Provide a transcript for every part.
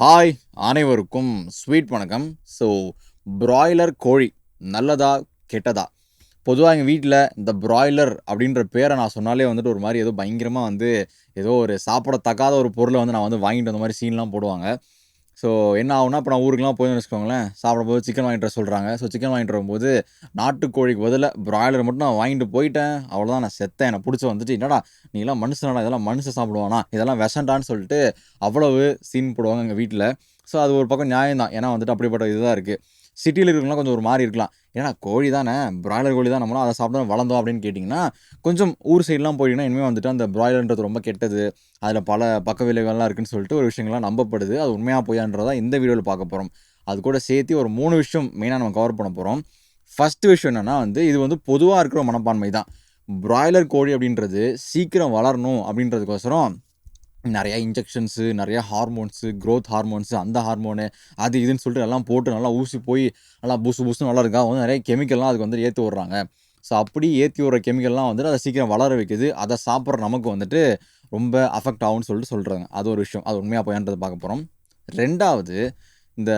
Hi அனைவருக்கும் sweet வணக்கம். So broiler கோழி நல்லதா கெட்டதா? பொதுவாக எங்கள் வீட்டில் இந்த ப்ராய்லர் அப்படின்ற பேரை நான் சொன்னாலே வந்துட்டு ஒரு மாதிரி ஏதோ பயங்கரமாக வந்து ஏதோ ஒரு சாப்பிடத்தக்காத ஒரு பொருளை வந்து நான் வந்து வாங்கிட்டு வந்த மாதிரி சீன்லாம் போடுவாங்க. ஸோ என்ன ஆகுனா இப்போ நான் ஊருக்குலாம் போய் வச்சுக்கோங்களேன். சாப்பிடும்போது சிக்கன் வாங்கிட்டு வர சொல்கிறாங்க ஸோ சிக்கன் வாங்கிட்டு வரும்போது நாட்டுக்கோழிக்கு பதில் பிராய்லர் மட்டும் நான் வாங்கிட்டு போயிட்டேன். அவ்வளோதான் நான் செத்தேன். எனக்கு பிடிச்சி வந்துட்டு என்னடா நீலாம் மனுஷனடா இதெல்லாம் மனுஷன் சாப்பிடுவானா? இதெல்லாம் விஷண்டான்னு சொல்லிட்டு அவ்வளவு சீன் போடுவாங்க எங்கள் வீட்டில் ஸோ அது ஒரு பக்கம் நியாயம் தான் ஏன்னா வந்துட்டு அப்படிப்பட்ட இதுதான் இருக்குது சிட்டியில் இருக்கிறவங்களாம் கொஞ்சம் ஒரு மாதிரி இருக்கலாம். ஏன்னா கோழி தானே பிராய்லர் கோழி தான் நம்மளும் அதை சாப்பிட வளர்ந்தோம் அப்படின்னு கேட்டிங்கன்னா கொஞ்சம் ஊர் சைட்லாம் போயிட்டீங்கன்னா இனிமேல் வந்துட்டு அந்த பிராய்லர்ன்றது ரொம்ப கெட்டது. அதில் பல பக்க விளைவுகள்லாம் இருக்குன்னு சொல்லிட்டு ஒரு விஷயங்கள்லாம் நம்பப்படுது. அது உண்மையாக போயான்றதா இந்த வீடியோவில் பார்க்க போகிறோம் அது கூட சேர்த்து ஒரு மூணு விஷயம் மெயினாக நம்ம கவர் பண்ண போகிறோம் ஃபஸ்ட்டு விஷயம் என்னென்னா வந்து இது வந்து பொதுவாக இருக்கிற மனப்பான்மை தான். பிராய்லர் கோழி அப்படின்றது சீக்கிரம் வளரணும் அப்படின்றதுக்கோசரம் நிறையா இன்ஜெக்ஷன்ஸு நிறையா ஹார்மோன்ஸு க்ரோத் ஹார்மோன்ஸு அந்த ஹார்மோனு அது இதுன்னு சொல்லிட்டு எல்லாம் போட்டு நல்லா ஊசி போய் நல்லா புசு புசுன்னு நல்லா இருக்கா. வந்து நிறைய கெமிக்கல்லாம் அதுக்கு வந்து ஏற்றி விட்றாங்க. ஸோ அப்படி ஏற்றி விட்ற கெமிக்கல்லாம் வந்துட்டு அதை சீக்கிரம் வளர வைக்குது. அதை சாப்பிட்ற நமக்கு வந்துட்டு ரொம்ப அஃபெக்ட் ஆகும்னு சொல்லிட்டு சொல்கிறாங்க அது ஒரு விஷயம். அது உண்மையாக போயான்றது பார்க்க போகிறோம் ரெண்டாவது இந்த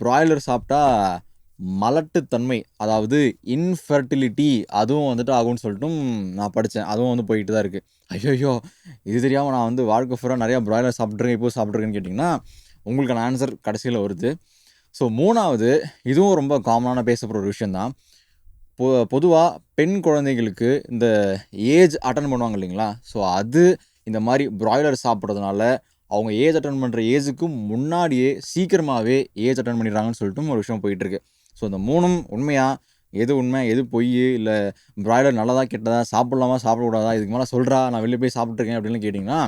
பிராய்லர் சாப்பிட்டா மலட்டுத்தன்மை அதாவது இன்ஃபர்டிலிட்டி அதுவும் வந்துட்டு ஆகும்னு சொல்லிட்டும் நான் படித்தேன் அதுவும் வந்து போயிட்டு தான் இருக்குது ஐயோயோ இது தெரியாமல் நான் வந்து வாழ்க்கை ஃபுல்லாக நிறையா ப்ராய்லர் சாப்பிட்ருக்கேன் இப்போ சாப்பிட்ருக்கேன்னு கேட்டிங்கன்னா உங்களுக்கான ஆன்சர் கடைசியில் வருது. ஸோ மூணாவது இதுவும் ரொம்ப காமனான பேசப்படுற ஒரு விஷயந்தான் பொ பொதுவாக பெண் குழந்தைகளுக்கு இந்த ஏஜ் அட்டன் பண்ணுவாங்க இல்லைங்களா? ஸோ அது இந்த மாதிரி ப்ராய்லர் சாப்பிட்றதுனால அவங்க ஏஜ் அட்டன் பண்ணுற ஏஜுக்கு முன்னாடியே சீக்கிரமாகவே ஏஜ் அட்டன் பண்ணிடுறாங்கன்னு சொல்லிட்டு ஒரு விஷயம் போயிட்டுருக்கு. ஸோ இந்த மூணும் உண்மையாக எது உண்மை எது பொய் இல்லை பிராய்லர் நல்லதா கெட்டதா? சாப்பிட்லாமா சாப்பிடக்கூடாதா? இதுக்கு மேலே சொல்கிறா நான் வெளியே போய் சாப்பிட்ருக்கேன் அப்படின்னு கேட்டிங்கன்னா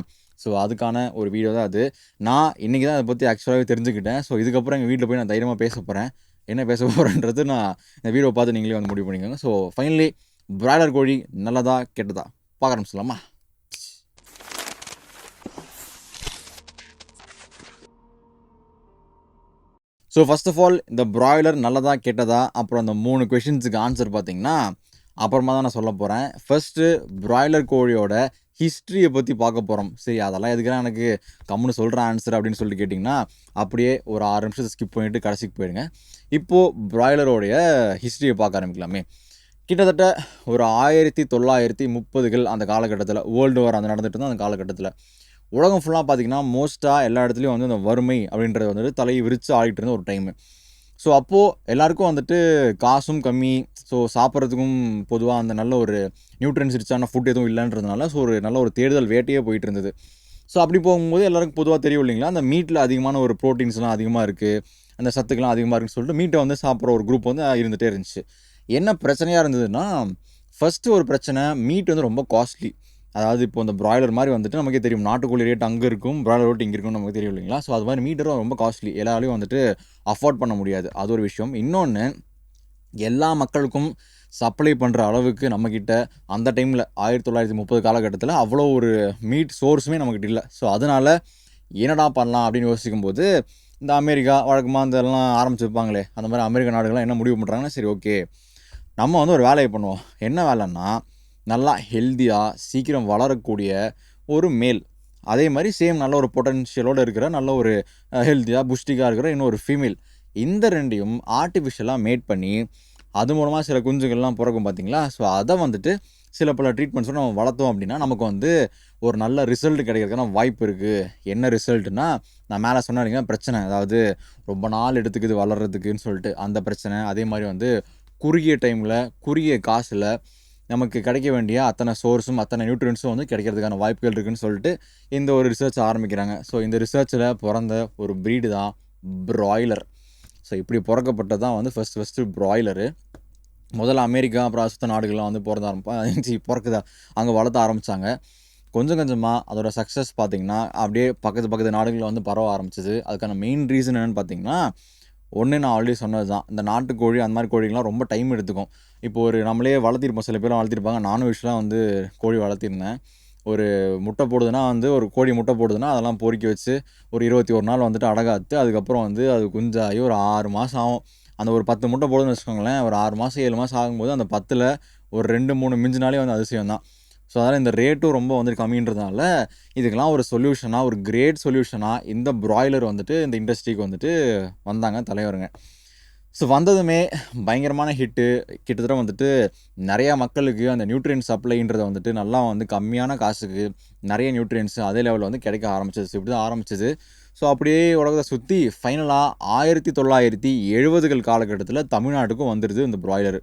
ஸோ அதுக்கான ஒரு வீடியோ தான் அது. நான் இன்றைக்கி தான் அதை பற்றி ஆக்சுவலாகவே தெரிஞ்சுக்கிட்டேன். ஸோ இதுக்கப்புறம் எங்கள் வீட்டில் போய் நான் தைரியமாக பேச போகிறேன் என்ன பேச போகிறேன்றது நான் இந்த வீடியோ பார்த்து நீங்களே வந்து முடிவு பண்ணிக்கோங்க. ஸோ ஃபைனலி பிராய்லர் கோழி நல்லதா கெட்டதா? பார்க்க ஆரம்பிச்சிடலாமா? ஸோ ஃபஸ்ட் ஆஃப் ஆல் இந்த ப்ராய்லர் நல்லதா கெட்டதா? அப்புறம் அந்த மூணு கொஷின்ஸுக்கு ஆன்சர் பார்த்தீங்கன்னா அப்புறமா தான் நான் சொல்ல போகிறேன் ஃபஸ்ட்டு ப்ராய்லர் கோழியோட ஹிஸ்ட்ரியை பற்றி பார்க்க போகிறோம் சரி அதெல்லாம் எதுக்கெல்லாம் எனக்கு கம்முன்னு சொல்கிற ஆன்சர் அப்படின்னு சொல்லிட்டு கேட்டிங்கன்னா அப்படியே ஒரு ஆறு நிமிஷத்தை ஸ்கிப் பண்ணிவிட்டு கடைசிக்கு போயிடுங்க இப்போது பிராய்லரோடைய ஹிஸ்ட்ரியை பார்க்க ஆரம்பிக்கலாமே. கிட்டத்தட்ட ஒரு ஆயிரத்தி தொள்ளாயிரத்தி முப்பதுகள் அந்த காலகட்டத்தில் வேர்ல்டு வார் அந்த நடந்துட்டு இருந்தோம் அந்த காலகட்டத்தில். உலகம் ஃபுல்லாக பார்த்திங்கன்னா மோஸ்ட்டாக எல்லா இடத்துலையும் வந்து அந்த வறுமை அப்படின்றது வந்துட்டு தலையை விரித்து ஆடிட்டு இருந்த ஒரு டைமு ஸோ அப்போது எல்லாருக்கும் வந்துட்டு காசும் கம்மி. ஸோ சாப்பிட்றதுக்கும் பொதுவாக அந்த நல்ல ஒரு நியூட்ரன்ஸ் ரிச்சான ஃபுட் எதுவும் இல்லைன்றதுனால ஸோ ஒரு நல்ல ஒரு தேடுதல் வேட்டையே போயிட்டு இருந்தது. ஸோ அப்படி போகும்போது எல்லாருக்கும் பொதுவாக தெரியும் இல்லைங்களா அந்த மீட்டில் அதிகமான ஒரு ப்ரோட்டீன்ஸ்லாம் அதிகமாக இருக்குது அந்த சத்துக்கெலாம் அதிகமாக இருக்குன்னு சொல்லிட்டு மீட்டை வந்து சாப்பிட்ற ஒரு குரூப் வந்து இருந்துகிட்டே இருந்துச்சு. என்ன பிரச்சனையாக இருந்ததுன்னா ஃபஸ்ட்டு ஒரு பிரச்சனை மீட் வந்து ரொம்ப காஸ்ட்லி அதாவது இப்போ இந்த ப்ராய்லர் மாதிரி வந்துட்டு நமக்கே தெரியும். நாட்டுக்கோழி ரேட் அங்கே இருக்கும் ப்ராய்லர் ரேட் இங்கே இருக்கும் நமக்கு தெரியும் இல்லைங்களா? ஸோ அது மாதிரி மீட்டரும் ரொம்ப காஸ்ட்லி எல்லாராலையும் வந்துட்டு அஃபோர்ட் பண்ண முடியாது. அது ஒரு விஷயம். இன்னொன்று எல்லா மக்களுக்கும் சப்ளை பண்ணுற அளவுக்கு நம்மக்கிட்ட அந்த டைமில் ஆயிரத்தி தொள்ளாயிரத்தி முப்பது காலகட்டத்தில் அவ்வளோ ஒரு மீட் சோர்ஸுமே நம்மக்கிட்ட இல்லை. ஸோ அதனால் என்னடா பண்ணலாம் அப்படின்னு யோசிக்கும்போது இந்த அமெரிக்கா வழக்கமாக இந்த எல்லாம் ஆரம்பிச்சிருப்பாங்களே அந்த மாதிரி அமெரிக்க நாடுகள்லாம் என்ன முடிவு பண்ணுறாங்கன்னா சரி ஓகே நம்ம வந்து ஒரு வேலையை பண்ணுவோம். என்ன வேலைன்னா நல்லா ஹெல்த்தியாக சீக்கிரம் வளரக்கூடிய ஒரு மேல் அதே மாதிரி சேம் நல்ல ஒரு பொட்டன்ஷியலோடு இருக்கிற நல்ல ஒரு ஹெல்த்தியாக புஷ்டிக்காக இருக்கிற இன்னொரு ஃபீமேல் இந்த ரெண்டையும் ஆர்டிஃபிஷியலாக மேட் பண்ணி அது மூலமாக சில குஞ்சுகள்லாம் பிறக்கும் பார்த்தீங்களா ஸோ அதை வந்துட்டு சில பல ட்ரீட்மெண்ட்ஸும் நம்ம வளர்த்தோம் அப்படின்னா நமக்கு வந்து ஒரு நல்ல ரிசல்ட் கிடைக்கிறதுக்கான வாய்ப்பு இருக்குது என்ன ரிசல்ட்னா நான் மேலே சொன்னாருங்க பிரச்சனை. அதாவது ரொம்ப நாள் எடுத்துக்குது வளர்கிறதுக்குன்னு சொல்லிட்டு அந்த பிரச்சனை. அதே மாதிரி வந்து குறுகிய டைமில் குறுகிய காசில் நமக்கு கிடைக்க வேண்டிய அத்தனை சோர்ஸும் அத்தனை நியூட்ரியன்ஸும் வந்து கிடைக்கிறதுக்கான வாய்ப்புகள் இருக்குதுன்னு சொல்லிட்டு இந்த ஒரு ரிசர்ச் ஆரம்பிக்கிறாங்க. ஸோ இந்த ரிசர்ச்சில் பிறந்த ஒரு ப்ரீடு தான் ப்ராய்லர் ஸோ இப்படி பிறக்கப்பட்டது தான் வந்து ஃபஸ்ட் ஃபஸ்ட்டு ப்ராய்லரு முதல்ல அமெரிக்கா அப்புறம் அசுத்த நாடுகள்லாம் வந்து பிறந்த ஆரம்பிச்சு பிறக்குதா? அங்கே வளர்த்த ஆரம்பித்தாங்க கொஞ்சம் கொஞ்சமாக அதோட சக்ஸஸ் பார்த்திங்கன்னா அப்படியே பக்கத்து பக்கத்து நாடுகளில் வந்து பரவ ஆரம்பிச்சிது. அதுக்கான மெயின் ரீசன் என்னென்னு பார்த்தீங்கன்னா ஒன்று நான் ஆல்ரெடி சொன்னது தான் இந்த நாட்டுக்கோழி அந்த மாதிரி கோழிகள்லாம் ரொம்ப டைம் எடுத்துக்கும். இப்போ ஒரு நம்மளே வளர்த்திருப்போம். சில பேர்லாம் வளர்த்திருப்பாங்க. நானும் விஷயம்லாம் வந்து கோழி வளர்த்திருந்தேன். ஒரு முட்டை போடுதுன்னா வந்து ஒரு கோழி முட்டை போடுதுன்னா அதெல்லாம் பொறுக்கி வச்சு ஒரு இருபத்தி ஒரு நாள் வந்துட்டு அடகாத்து அதுக்கப்புறம் வந்து அது குஞ்சாகி ஒரு ஆறு மாதம் ஆகும். அந்த ஒரு பத்து முட்டை போடுதுன்னு வச்சுக்கோங்களேன் ஒரு ஆறு மாதம் ஏழு மாதம் ஆகும்போது அந்த பத்தில் ஒரு ரெண்டு மூணு மிஞ்சினாலே வந்து அதிசயம் தான் ஸோ அதனால் இந்த ரேட்டும் ரொம்ப வந்துட்டு கம்மின்றதுனால இதுக்கெல்லாம் ஒரு சொல்யூஷனாக ஒரு கிரேட் சொல்யூஷனாக இந்த ப்ராய்லர் வந்துட்டு இந்த இண்டஸ்ட்ரிக்கு வந்துட்டு வந்தாங்க தலைவருங்க. ஸோ வந்ததுமே பயங்கரமான ஹிட்டு கிட்டத்தட்ட வந்துட்டு நிறையா மக்களுக்கு அந்த நியூட்ரியன்ஸ் சப்ளைன்றதை வந்துட்டு நல்லா வந்து கம்மியான காசுக்கு நிறைய நியூட்ரியன்ஸ் அதே லெவலில் வந்து கிடைக்க ஆரம்பிச்சது. இப்படி தான் ஆரம்பிச்சது. ஸோ அப்படியே உலகத்தை சுற்றி ஃபைனலாக ஆயிரத்தி தொள்ளாயிரத்தி எழுபதுகள் காலகட்டத்தில் தமிழ்நாட்டுக்கும் வந்துடுது இந்த ப்ராய்லர்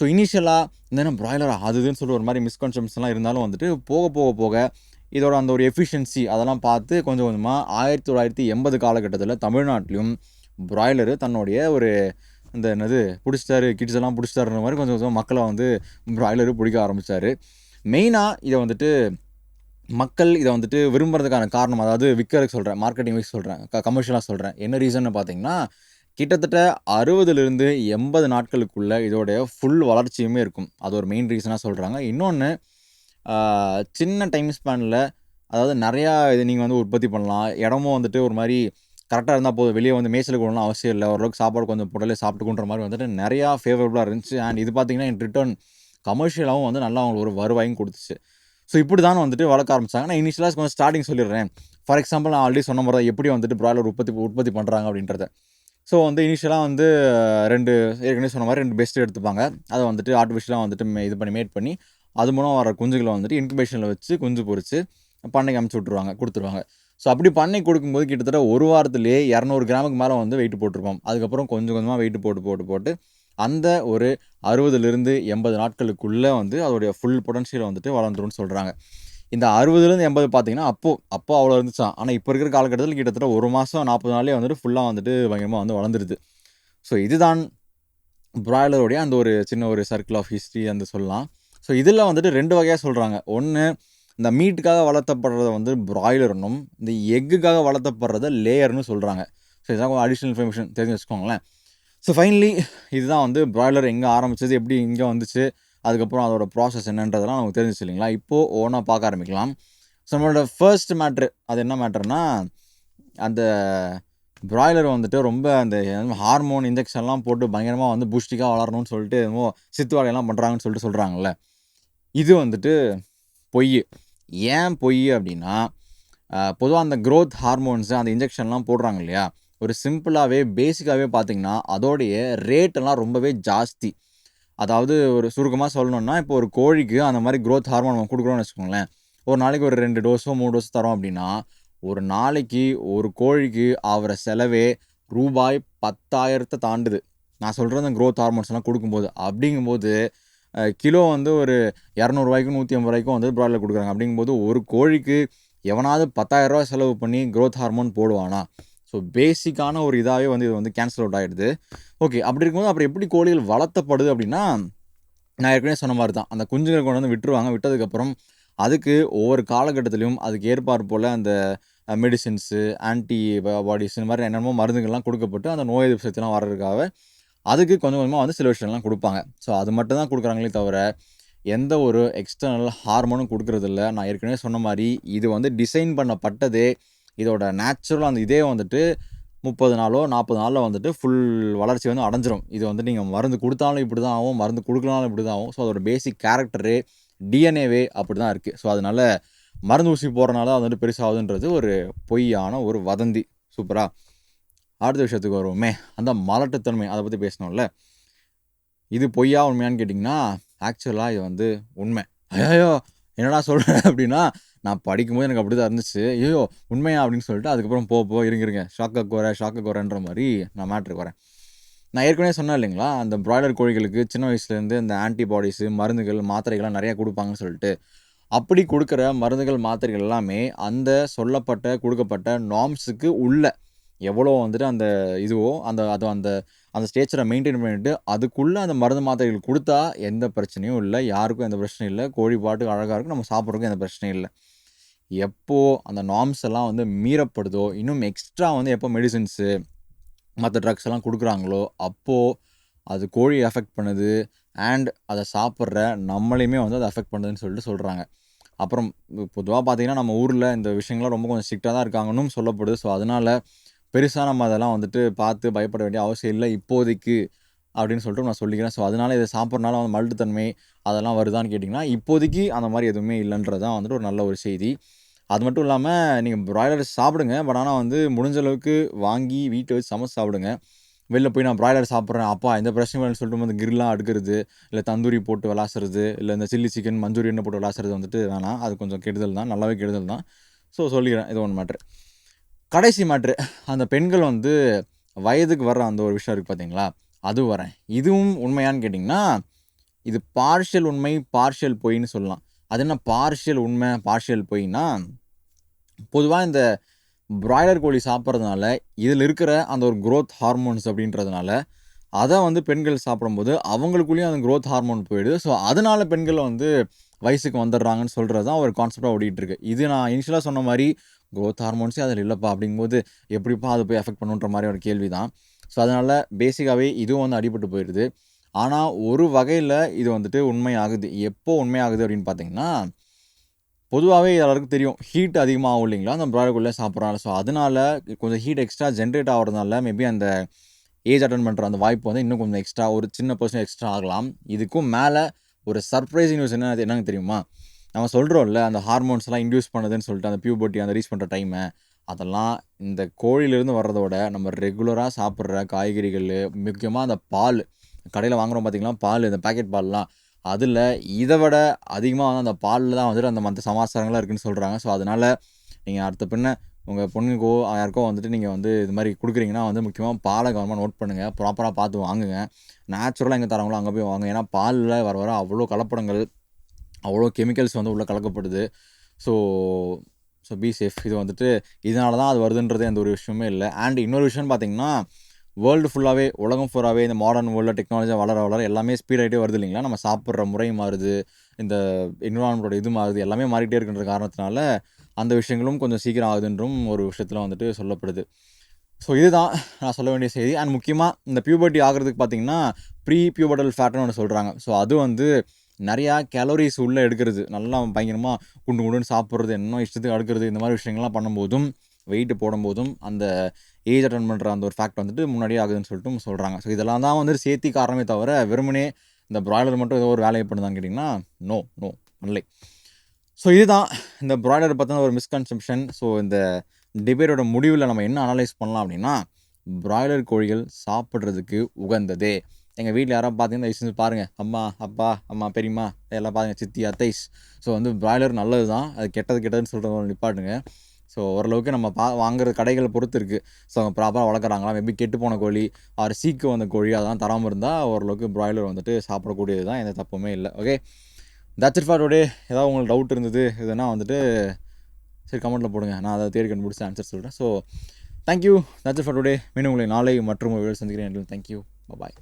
ஸோ இனிஷியலாக இந்த ப்ராய்லர் அதுதுன்னு சொல்லி ஒரு மாதிரி மிஸ்கன்செப்ஷன்லாம் இருந்தாலும் வந்துட்டு போக போக போக இதோட அந்த ஒரு எஃபிஷியன்சி அதெல்லாம் பார்த்து கொஞ்சம் கொஞ்சமாக ஆயிரத்தி தொள்ளாயிரத்தி எண்பது காலகட்டத்தில் தமிழ்நாட்டிலும் ப்ராய்லரு தன்னுடைய ஒரு இந்த என்னது பிடிச்சிட்டாரு கிட்ஸ் எல்லாம் பிடிச்சிட்டாருன்ற மாதிரி கொஞ்சம் கொஞ்சம் மக்களை வந்து ப்ராய்லரு பிடிக்க ஆரம்பித்தார் மெயினாக இதை வந்துட்டு மக்கள் இதை வந்துட்டு விரும்புறதுக்கான காரணம் அதாவது விற்கிறதுக்கு சொல்கிறேன் மார்க்கெட்டிங் வைஸ் சொல்கிறேன் க கமர்ஷியலாக சொல்கிறேன் என்ன ரீசன்னு பார்த்தீங்கன்னா கிட்டத்தட்ட அறுபதுலேருந்து எண்பது நாட்களுக்குள்ள இதோடைய ஃபுல் வளர்ச்சியுமே இருக்கும். அது ஒரு மெயின் ரீசனாக சொல்கிறாங்க இன்னொன்று சின்ன டைம் ஸ்பேனில் அதாவது நிறையா இது நீங்கள் வந்து உற்பத்தி பண்ணலாம். இடமும் வந்துட்டு ஒரு மாதிரி கரெக்டாக இருந்தால் போதும். வெளியே வந்து மேய்ச்சலுக்கு விடணும் அவசியம் இல்லை. ஓரளவுக்கு சாப்பாடு கொஞ்சம் புடலே சாப்பிட்டுக்குன்ற மாதிரி வந்துட்டு நிறையா ஃபேவரபுளாக இருந்துச்சு. அண்ட் இது பார்த்தீங்கன்னா என் ரிட்டர்ன் கமர்ஷியலாகவும் வந்து நல்லா அவங்களுக்கு ஒரு வருவாயும் கொடுத்துச்சு. ஸோ இப்படி தான் வந்துட்டு வளர்க்க ஆரம்பிச்சாங்க. நான் இனிஷியலாக கொஞ்சம் ஸ்டார்டிங் சொல்லிடுறேன். ஃபார் எக்ஸாம்பிள் நான் ஆல்ரெடி சொன்ன மாதிரி தான் எப்படி வந்துட்டு ப்ராய்லர் உற்பத்தி உற்பத்தி பண்ணுறாங்க அப்படின்றத. ஸோ வந்து இனிஷியலாக வந்து ரெண்டு ஏற்கனவே சொன்ன மாதிரி ரெண்டு பெஸ்ட் எடுத்துப்பாங்க. அதை வந்துட்டு ஆர்டிஃபிஷியலாக வந்துட்டு மே- இது பண்ணி மேட் பண்ணி அது மூலம் வர குஞ்சுகளை வந்துட்டு இன்குபேஷனில் வச்சு குஞ்சு பொறிச்சு பண்ணைக்கு அமுச்சு விட்ருவாங்க கொடுத்துருவாங்க. ஸோ அப்படி பண்ணை கொடுக்கும்போது கிட்டத்தட்ட ஒரு வாரத்துலேயே இரநூறு கிராமுக்கு மேலே வந்து வெயிட் போட்டிருப்போம். அதுக்கப்புறம் கொஞ்சம் கொஞ்சமாக வெயிட் போட்டு போட்டு போட்டு அந்த ஒரு அறுபதுலேருந்து எண்பது நாட்களுக்குள்ளே வந்து அதோடைய ஃபுல் பொட்டன்ஷியல் வந்துட்டு வளர்ந்துரும்னு சொல்கிறாங்க இந்த அறுபதுலேருந்து எண்பது பார்த்தீங்கன்னா அப்போ அப்போ அவ்வளோ இருந்துச்சான் ஆனால் இப்போ இருக்கிற காலகட்டத்தில் கிட்டத்தட்ட ஒரு மாதம் நாற்பது நாளே வந்துட்டு ஃபுல்லாக வந்துட்டு பயங்கரமாக வந்து வளர்ந்துருது. ஸோ இதுதான் ப்ராய்லருடைய அந்த ஒரு சின்ன ஒரு சர்க்கிள் ஆஃப் ஹிஸ்ட்ரி அந்த சொல்லலாம். ஸோ இதில் வந்துட்டு ரெண்டு வகையாக சொல்கிறாங்க ஒன்று இந்த மீட்டுக்காக வளர்த்தப்படுறத வந்து பிராய்லர்னும் இந்த எக்குக்காக வளர்த்தப்படுறத லேயர்னு சொல்கிறாங்க ஸோ இதான் கொஞ்சம் அடிஷ்னல் இன்ஃபர்மேஷன் தெரிஞ்சு வச்சுக்கோங்களேன். ஸோ ஃபைனலி இதுதான் வந்து ப்ராய்லர் எங்கே ஆரம்பிச்சது எப்படி இங்கே வந்துச்சு அதுக்கப்புறம் அதோட ப்ராசஸ் என்னன்றதெல்லாம் நமக்கு தெரிஞ்சிச்சு இல்லைங்களா? இப்போது ஓனாக பார்க்க ஆரம்பிக்கலாம். ஸோ நம்மளோட ஃபர்ஸ்ட் மேட்ரு அது என்ன மேட்ருனா அந்த ப்ராய்லர் வந்துட்டு ரொம்ப அந்த ஹார்மோன் இன்ஜெக்ஷன்லாம் போட்டு பயங்கரமாக வந்து பூஸ்டிக்காக வளரணும்னு சொல்லிட்டு என்னமோ சித்து வேலையெல்லாம் பண்ணுறாங்கன்னு சொல்லிட்டு சொல்கிறாங்கல்ல இது வந்துட்டு பொய். ஏன் பொய் அப்படின்னா பொதுவாக அந்த க்ரோத் ஹார்மோன்ஸு அந்த இன்ஜெக்ஷன்லாம் போடுறாங்க இல்லையா? ஒரு சிம்பிளாகவே பேசிக்காகவே பார்த்திங்கன்னா அதோடைய ரேட்டெல்லாம் ரொம்பவே ஜாஸ்தி. அதாவது ஒரு சுருக்கமாக சொல்லணும்னா இப்போ ஒரு கோழிக்கு அந்த மாதிரி க்ரோத் ஹார்மோன் நம்ம வச்சுக்கோங்களேன். ஒரு நாளைக்கு ஒரு ரெண்டு டோஸோ மூணு டோஸ் தரோம் அப்படின்னா ஒரு நாளைக்கு ஒரு கோழிக்கு ஆகிற செலவே ரூபாய் பத்தாயிரத்தை தாண்டுது. நான் சொல்கிறது அந்த க்ரோத் ஹார்மோன்ஸ் எல்லாம் கொடுக்கும்போது. அப்படிங்கும்போது கிலோ வந்து ஒரு இரநூறுவாய்க்கும் நூற்றி ஐம்பது ரூபாய்க்கும் வந்து ப்ராய்லர் கொடுக்குறாங்க. அப்படிங்கும்போது ஒரு கோழிக்கு எவனாவது பத்தாயிரரூவா செலவு பண்ணி க்ரோத் ஹார்மோன் போடுவானா? ஸோ பேசிக்கான ஒரு இதாகவே வந்து இது வந்து கேன்சல் அவுட் ஆகிடுது ஓகே அப்படி இருக்கும்போது அப்புறம் எப்படி கோழிகள் வளர்த்தப்படுது அப்படின்னா நான் ஏற்கனவே சொன்ன மாதிரி தான். அந்த குஞ்சுகளை கொண்டு வந்து விட்டுருவாங்க. விட்டதுக்கப்புறம் அதுக்கு ஒவ்வொரு காலகட்டத்திலையும் அதுக்கு ஏற்பாடு போல் அந்த மெடிசின்ஸு ஆன்டி பாடிஸ் இந்த மாதிரி என்னென்னமோ மருந்துகள்லாம் கொடுக்கப்பட்டு அந்த நோய் எதிர்ப்பு சக்திலாம் வர்றதுக்காக அதுக்கு கொஞ்சம் கொஞ்சமாக வந்து சில விஷயம்லாம் கொடுப்பாங்க. ஸோ அது மட்டும் தான் கொடுக்குறாங்களே தவிர எந்த ஒரு எக்ஸ்டர்னல் ஹார்மோனும் கொடுக்குறதில்ல. நான் ஏற்கனவே சொன்ன மாதிரி இது வந்து டிசைன் பண்ணப்பட்டதே இதோட நேச்சுரல் அந்த இதே வந்துட்டு முப்பது நாளோ நாற்பது நாளில் வந்துட்டு ஃபுல் வளர்ச்சி வந்து அடைஞ்சிரும். இது வந்து நீங்கள் மருந்து கொடுத்தாலும் இப்படி தான் ஆகும் மருந்து கொடுக்கலாலும் இப்படி தான் ஆகும். ஸோ அதோட பேசிக் கேரக்டரு டிஎன்ஏவே அப்படி தான் இருக்குது ஸோ அதனால் மருந்து ஊசி போடுறனால அது வந்துட்டு பெருசாகுதுன்றது ஒரு பொய்யான ஒரு வதந்தி. சூப்பராக அடுத்த விஷயத்துக்கு வருவோமே. அந்த மலட்டுத்தன்மை அதை பற்றி பேசணும்ல. இது பொய்யா உண்மையான்னு கேட்டிங்கன்னா ஆக்சுவலாக இது வந்து உண்மை. ஐயோ என்னடா சொல்கிறேன் அப்படின்னா நான் படிக்கும்போது எனக்கு அப்படி தான் இருந்துச்சு. ஐயோ உண்மையா அப்படின்னு சொல்லிட்டு அதுக்கப்புறம் போ போ இருங்க இருங்க. ஷாக்கை குறை ஷாக்கை குறைன்ற மாதிரி நான் மேட்ருக்கு வரேன். நான் ஏற்கனவே சொன்னேன் இல்லைங்களா அந்த ப்ராய்லர் கோழிகளுக்கு சின்ன வயசுலேருந்து இந்த ஆன்டிபாடிஸு மருந்துகள் மாத்திரைகள்லாம் நிறையா கொடுப்பாங்கன்னு சொல்லிட்டு அப்படி கொடுக்குற மருந்துகள் மாத்திரைகள் எல்லாமே அந்த சொல்லப்பட்ட கொடுக்கப்பட்ட நார்ம்ஸுக்கு உள்ள எவ்வளோ வந்துட்டு அந்த இதுவோ அந்த அது அந்த அந்த ஸ்டேச்சரை மெயின்டைன் பண்ணிட்டு அதுக்குள்ளே அந்த மருந்து மாத்திரைகள் கொடுத்தா எந்த பிரச்சனையும் இல்லை. யாருக்கும் எந்த பிரச்சனையும் இல்லை. கோழி பாட்டுக்கு அழகாக இருக்கும். நம்ம சாப்பிட்றதுக்கும் எந்த பிரச்சனையும் இல்லை. எப்போ அந்த நார்ம்ஸ் எல்லாம் வந்து மீறப்படுதோ இன்னும் எக்ஸ்ட்ரா வந்து எப்போ மெடிசின்ஸு மற்ற ட்ரக்ஸ் எல்லாம் கொடுக்குறாங்களோ அப்போது அது கோழியை எஃபெக்ட் பண்ணுது அண்ட் அதை சாப்பிட்ற நம்மளையுமே வந்து அதை அஃபெக்ட் பண்ணுதுன்னு சொல்லிட்டு சொல்கிறாங்க அப்புறம் பொதுவாக பார்த்திங்கன்னா நம்ம ஊரில் இந்த விஷயங்கள்லாம் ரொம்ப கொஞ்சம் ஸ்ட்ரிக்டாக தான் இருக்காங்கன்னு சொல்லப்படுது. ஸோ அதனால் பெருசாக நம்ம அதெல்லாம் வந்துட்டு பார்த்து பயப்பட வேண்டிய அவசியம் இல்லை இப்போதைக்கு அப்படின்னு சொல்லிட்டு நான் சொல்லிக்கிறேன். ஸோ அதனால் இதை சாப்பிட்றனால வந்து மல்ட்டுத்தன்மை அதெல்லாம் வருதான்னு கேட்டிங்கன்னா இப்போதைக்கு அந்த மாதிரி எதுவுமே இல்லைன்றது தான் வந்துட்டு ஒரு நல்ல ஒரு செய்தி. அது மட்டும் இல்லாமல் நீங்கள் ப்ராய்லர் சாப்பிடுங்க. பட் ஆனால் வந்து முடிஞ்ச அளவுக்கு வாங்கி வீட்டை வச்சு சமைச்சு சாப்பிடுங்க. வெளில போய் நான் ப்ராய்லர் சாப்பிட்றேன். அப்பா எந்த பிரச்சனையும் இல்லைன்னு சொல்லிட்டு வந்து கிரில்லாம் அடுக்கிறது இல்லை தந்தூரி போட்டு விளாசுறது இல்லை இந்த சில்லி சிக்கன் மஞ்சூரியன் போட்டு விளாசுறது வந்துட்டு வேணாம். அது கொஞ்சம் கெடுதல் தான். நல்லாவே கெடுதல் தான். ஸோ சொல்லிக்கிறேன். இது ஒன்று மேட்ரு கடைசி மாற்று. அந்த பெண்கள் வந்து வயதுக்கு வர்ற அந்த ஒரு விஷயம் இருக்குது பார்த்தீங்களா அது வரேன். இதுவும் உண்மையான்னு கேட்டிங்கன்னா இது பார்ஷியல் உண்மை பார்ஷியல் பொய்ன்னு சொல்லலாம். அது என்ன பார்ஷியல் உண்மை பார்ஷியல் பொய்னா பொதுவாக இந்த பிராய்லர் கோழி சாப்பிட்றதுனால இதில் இருக்கிற அந்த ஒரு குரோத் ஹார்மோன்ஸ் அப்படின்றதுனால அதை வந்து பெண்கள் சாப்பிடும்போது அவங்களுக்குள்ளேயும் அந்த க்ரோத் ஹார்மோன் போயிடுது. ஸோ அதனால பெண்களை வந்து வயசுக்கு வந்துடுறாங்கன்னு சொல்கிறது தான் ஒரு கான்செப்டாக ஓடிட்டு இருக்கு. இது நான் இனிஷியலாக சொன்ன மாதிரி க்ரோத் ஹார்மோன்ஸே அதில் இல்லைப்பா அப்படிங்கும்போது எப்படிப்பா அது போய் எஃபெக்ட் பண்ணுன்ற மாதிரி ஒரு கேள்வி தான் ஸோ அதனால் பேசிக்காகவே இதுவும் வந்து அடிபட்டு போயிடுது ஆனால் ஒரு வகையில் இது வந்துட்டு உண்மையாகுது. எப்போ உண்மையாகுது அப்படின்னு பார்த்தீங்கன்னா பொதுவாகவே எல்லாருக்கும் தெரியும். ஹீட் அதிகமாகும் இல்லைங்களா? அந்த ப்ராடக்ட்குள்ளே சாப்பிட்றாங்க. ஸோ அதனால கொஞ்சம் ஹீட் எக்ஸ்ட்ரா ஜென்ரேட் ஆகிறதுனால மேபி அந்த ஏஜ் அட்டன் பண்ணுற அந்த வாய்ப்பு வந்து இன்னும் கொஞ்சம் எக்ஸ்ட்ரா ஒரு சின்ன பர்சன்ட் எக்ஸ்ட்ரா ஆகலாம். இதுக்கும் மேலே ஒரு சர்ப்ரைசிங் நியூஸ் என்ன என்னங்க தெரியுமா? நம்ம சொல்கிறோம்ல அந்த ஹார்மோன்ஸ்லாம் இன்டியூஸ் பண்ணுதுன்னு சொல்லிட்டு அந்த பியூபர்ட்டி அந்த ரீச் பண்ணுற டைமை அதெல்லாம் இந்த கோழியிலேருந்து வர்றதோட நம்ம ரெகுலராக சாப்பிட்ற காய்கறிகள் முக்கியமாக அந்த பால் கடையில் வாங்குறோம் பார்த்திங்கன்னா பால் இந்த பேக்கெட் பால்லாம் அதில் இதை விட அதிகமாக வந்து அந்த பாலில் தான் வந்துட்டு அந்த மற்ற சமாசாரங்களாக இருக்குன்னு சொல்கிறாங்க ஸோ அதனால் நீங்கள் அடுத்த பின்ன உங்கள் பொண்ணுக்கோ யாருக்கோ வந்துட்டு நீங்கள் வந்து இது மாதிரி கொடுக்குறீங்கன்னா வந்து முக்கியமாக பாலை கவனமாக நோட் பண்ணுங்கள் ப்ராப்பராக பார்த்து வாங்குங்க. நேச்சுரலாக எங்கே தராங்களோ அங்கே போய் வாங்க. ஏன்னா பாலில் வர வர அவ்வளோ கலப்படங்கள் அவ்வளோ கெமிக்கல்ஸ் வந்து உள்ளே கலக்கப்படுது. ஸோ ஸோ பி சேஃப் இது வந்துட்டு இதனால தான் அது வருதுன்றது எந்த ஒரு விஷயமே இல்லை. அண்ட் இன்னொரு விஷயம்னு பார்த்தீங்கன்னா வேர்ல்டு ஃபுல்லாகவே உலகம் ஃபுல்லாகவே இந்த மாடர்ன் வேர்ல்டில் டெக்னாலஜி வளர வளர எல்லாமே ஸ்பீடாகிட்டே வருது இல்லைங்களா? நம்ம சாப்பிட்ற முறை மாறுது இந்த என்விரான்மெண்ட்டோட இது மாறுது எல்லாமே மாறிட்டே இருக்கின்ற காரணத்தினால அந்த விஷயங்களும் கொஞ்சம் சீக்கிரம் ஆகுதுன்றும் ஒரு விஷயத்தில் வந்துட்டு சொல்லப்படுது. ஸோ இதுதான் நான் சொல்ல வேண்டிய செய்தி. அண்ட் முக்கியமாக இந்த பியூபர்ட்டி ஆகிறதுக்கு பார்த்தீங்கன்னா ப்ரீ பியூபர்டல் ஃபேட்னு ஒன்று சொல்கிறாங்க ஸோ அது வந்து நிறையா கேலோரிஸ் உள்ளே எடுக்கிறது. நல்லா பயங்கரமாக குண்டு குண்டுன்னு சாப்பிட்றது என்ன இஷ்டத்துக்கு அடுக்கிறது இந்த மாதிரி விஷயங்கள்லாம் பண்ணும்போதும் வெயிட் போடும்போதும் அந்த ஏஜ் அட்டன் பண்ணுற அந்த ஒரு ஃபேக்ட் வந்துட்டு முன்னாடியே ஆகுதுன்னு சொல்லிட்டு சொல்கிறாங்க ஸோ இதெல்லாம் தான் வந்துட்டு சேர்த்தி காரணமே தவிர வெறுமனே இந்த பிராய்லர் மட்டும் ஏதோ ஒரு வேலையை பண்ணுதான்னு கேட்டிங்கன்னா நோ நோ இல்லை ஸோ இதுதான் இந்த ப்ராய்லர் பார்த்தோன்னா ஒரு மிஸ்கன்செப்ஷன் ஸோ இந்த டிபேட்டோட முடிவில் நம்ம என்ன அனலைஸ் பண்ணலாம் அப்படின்னா பிராய்லர் கோழிகள் சாப்பிட்றதுக்கு உகந்ததே. எங்கள் வீட்டில் யாராவது பார்த்தீங்கன்னா தயவு செஞ்சு பாருங்கள் அம்மா அப்பா அம்மா பெரியம்மா எல்லாம் பாருங்க. சித்தி அத்தைஸ். ஸோ வந்து பிராய்லர் நல்லது தான் அது கெட்டது கெட்டதுன்னு சொல்கிறத நிப்பாட்டுங்க. ஸோ ஓரளவுக்கு நம்ம பா வாங்குற கடைகளை பொறுத்து இருக்குது ஸோ அவங்க ப்ராப்பராக வளர்க்குறாங்களா? மேபி கெட்டு போன கோழி ஆறு சீக்கு வந்த கோழி அதெல்லாம் தராமல் இருந்தால் ஓரளவுக்கு பிராய்லர் வந்துட்டு சாப்பிடக்கூடியது தான் எந்த தப்புமே இல்லை. Okay that's it for today ஏதாவது உங்களுக்கு டவுட் இருந்தது இதுனா வந்துட்டு சரி கமெண்ட்டில் போடுங்க. நான் அதை தேடி கண்டுபிடிச்சி ஆன்சர் சொல்கிறேன் so thank you that's it for today மீண்டும் உங்களை நாளை மற்றும் வீடியோ சந்திக்கிறேன். Thank you bye